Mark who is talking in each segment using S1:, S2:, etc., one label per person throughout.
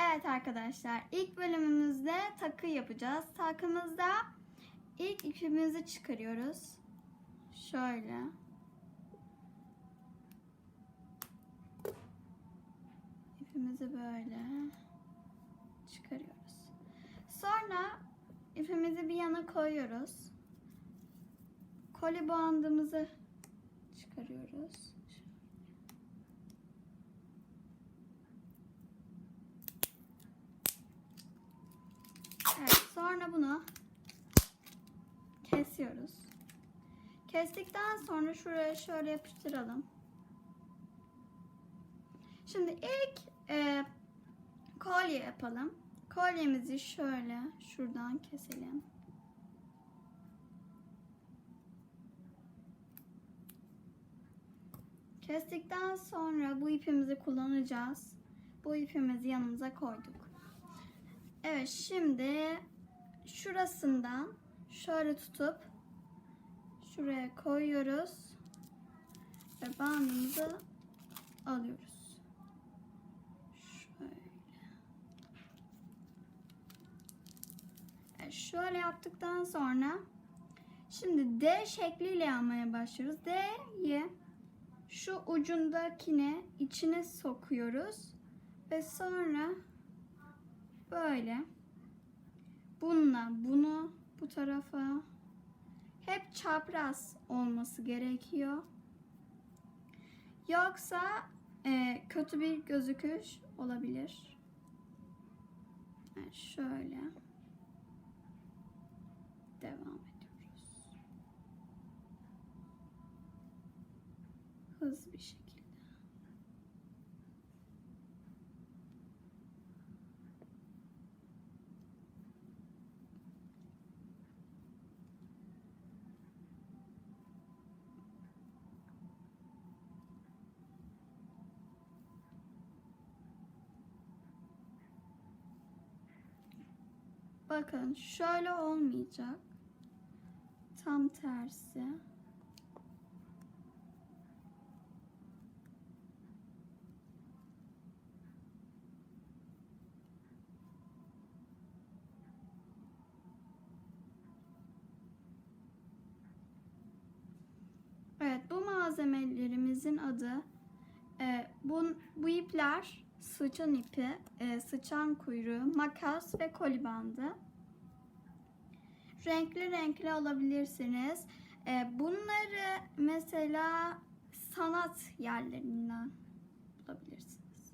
S1: Evet arkadaşlar ilk bölümümüzde takı yapacağız. Takımızda ilk ipimizi çıkarıyoruz. Şöyle. İpimizi böyle çıkarıyoruz. Sonra ipimizi bir yana koyuyoruz. Koli bandımızı çıkarıyoruz. Evet, sonra bunu kesiyoruz. Kestikten sonra şuraya şöyle yapıştıralım. Şimdi ilk e, kolye yapalım. Kolyemizi şöyle şuradan keselim. Kestikten sonra bu ipimizi kullanacağız. Bu ipimizi yanımıza koyduk. Evet şimdi şurasından şöyle tutup şuraya koyuyoruz ve bandımızı alıyoruz. Şöyle. Yaptıktan sonra şimdi D şekliyle yapmaya başlıyoruz. D'yi şu ucundakine içine sokuyoruz ve sonra böyle bununla bunu bu tarafa hep çapraz olması gerekiyor. Yoksa e, kötü bir gözüküş olabilir. Evet, şöyle devam ediyoruz. Hızlı bir şekilde. Bakın şöyle olmayacak. Tam tersi. Evet bu malzemelerimizin adı e, bu, bu ipler sıçan ipi, e, sıçan kuyruğu, makas ve koli bandı. Renkli renkli alabilirsiniz. E, bunları mesela sanat yerlerinden bulabilirsiniz.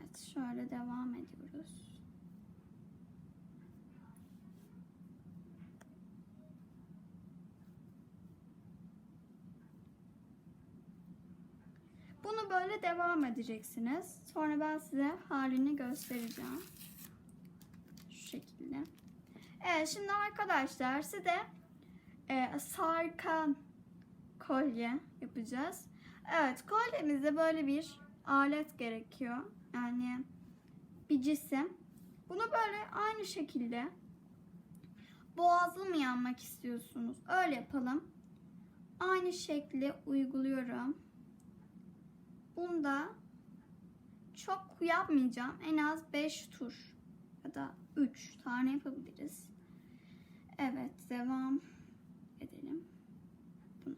S1: Evet şöyle devam ediyoruz. Bunu böyle devam edeceksiniz. Sonra ben size halini göstereceğim. Şu şekilde. Evet şimdi arkadaşlar size e, sarkan kolye yapacağız. Evet kolyemizde böyle bir alet gerekiyor. Yani bir cisim. Bunu böyle aynı şekilde boğazlı mı yanmak istiyorsunuz? Öyle yapalım. Aynı şekli uyguluyorum. Bunda çok yapmayacağım. En az 5 tur ya da 3 tane yapabiliriz. Evet, devam edelim. Buna.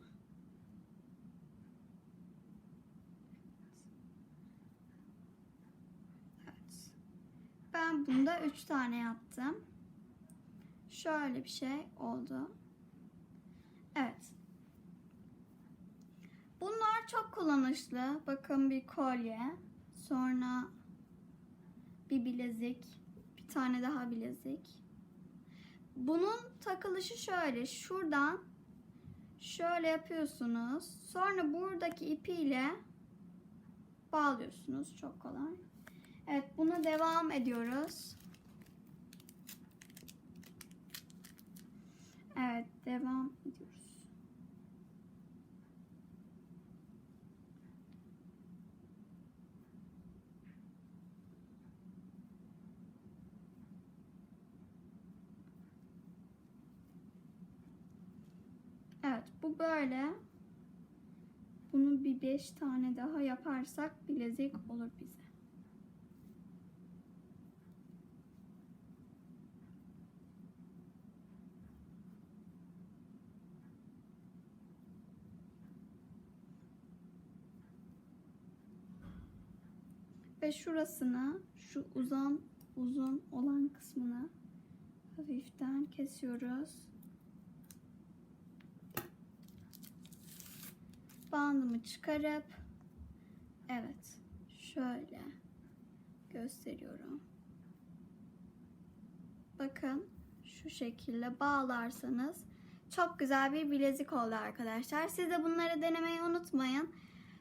S1: Evet. Ben bunda 3 tane yaptım. Şöyle bir şey oldu. Evet. Çok kullanışlı. Bakın bir kolye. Sonra bir bilezik. Bir tane daha bilezik. Bunun takılışı şöyle. Şuradan şöyle yapıyorsunuz. Sonra buradaki ipiyle bağlıyorsunuz. Çok kolay. Evet buna devam ediyoruz. Bu böyle. Bunu bir beş tane daha yaparsak bilezik olur bize. Ve şurasını şu uzun uzun olan kısmını hafiften kesiyoruz. Bandımı çıkarıp evet şöyle gösteriyorum. Bakın şu şekilde bağlarsanız çok güzel bir bilezik oldu arkadaşlar. Siz de bunları denemeyi unutmayın.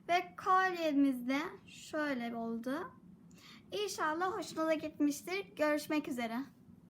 S1: Ve kolyemiz de şöyle oldu. İnşallah hoşunuza gitmiştir. Görüşmek üzere.